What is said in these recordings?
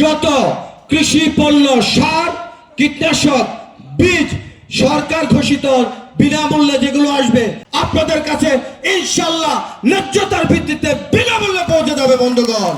যত কৃষি পণ্য, সার, কীটনাশক, বীজ সরকার ঘোষিত বিনামূল্যে যেগুলো আসবে, আপনাদের কাছে ইনশাল্লাহ ন্যায্যতার ভিত্তিতে বিনামূল্যে পৌঁছে যাবে বন্ধুগণ।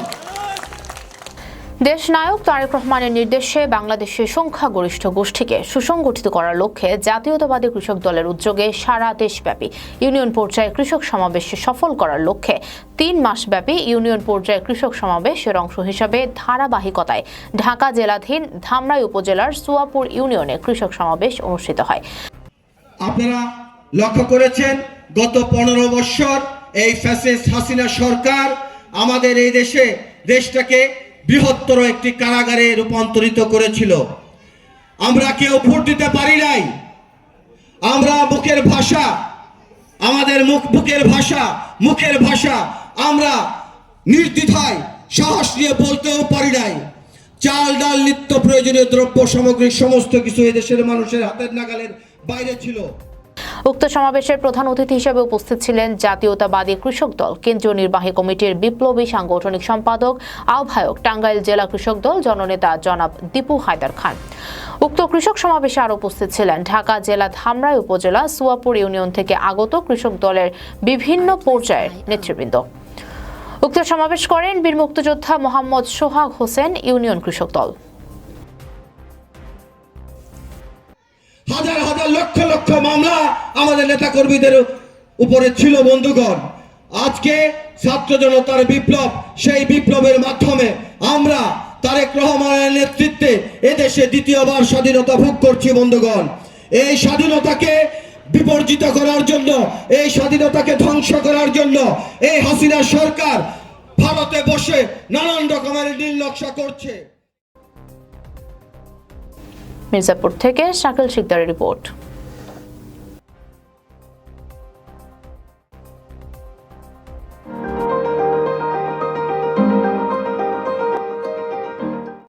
দেশ নায়ক তারেক রহমানের নির্দেশে বাংলাদেশের সংখ্যাগরিষ্ঠ গোষ্ঠীকে সুসংগঠিত করার লক্ষ্যে জাতীয়তাবাদী কৃষক দলের উদ্যোগে সারা দেশব্যাপী ইউনিয়ন পর্যায়ে কৃষক সমাবেশে সফল করার লক্ষ্যে তিন মাসব্যাপী ইউনিয়ন পর্যায়ে কৃষক সমাবেশের অংশ হিসাবে ধারাবাহিকতায় ঢাকা জেলাধীন ধামরাই উপজেলার সুয়াপুর ইউনিয়নে কৃষক সমাবেশ অনুষ্ঠিত হয়। আপনারা লক্ষ্য করেছেন, গত পনেরো বছর এই ফ্যাসিস্ট হাসিনা সরকার আমাদের এই দেশে, দেশটাকে বৃহত্তর একটি কারাগারে রূপান্তরিত করেছিল। আমরা কেউ ভোট দিতে পারি নাই। আমরা মুখের ভাষা, আমাদের মুখ, বুকের ভাষা, মুখের ভাষা আমরা নির্দ্বিধায় সাহস নিয়ে বলতেও পারি নাই। চাল, ডাল, নিত্য প্রয়োজনীয় দ্রব্য সামগ্রী, সমস্ত কিছু এদেশের মানুষের হাতের নাগালের বাইরে ছিল। উক্ত সমাবেশের প্রধান অতিথি হিসেবে উপস্থিত ছিলেন জাতীয়তাবাদী কৃষক দল, কেন্দ্রীয় নির্বাহী কমিটির বিপ্লবী সাংগঠনিক সম্পাদক, আহ্বায়ক টাঙ্গাইল জেলা কৃষক দল জননেতা জনাব দীপু হায়দার খান। উক্ত কৃষক সমাবেশে আরও উপস্থিত ছিলেন ঢাকা জেলা ধামরাই উপজেলা সুয়াপুর ইউনিয়ন থেকে আগত কৃষক দলের বিভিন্ন পর্যায়ের নেতৃবৃন্দ। উক্ত সমাবেশ করেন বীর মুক্তিযোদ্ধা মোহাম্মদ সোহাগ হোসেন, ইউনিয়ন কৃষক দল। লক্ষ লক্ষ মামলা আমাদের নেতা কর্মীদের উপরে ছিল, বন্ধুগণ। আজকে ছাত্র জনতার বিপ্লব, সেই বিপ্লবের মাধ্যমে আমরা তারেক রহমানের নেতৃত্বে এদেশে দ্বিতীয়বার স্বাধীনতা ভোগ করছি, বন্ধুগণ। এই স্বাধীনতাকে বিপর্জিত করার জন্য, এই স্বাধীনতাকে ধ্বংস করার জন্য এই হাসিনা সরকার ভারতে বসে নানান রকমের নকশা করছে। মির্জাপুর থেকে শাকিল শিকদারের রিপোর্ট।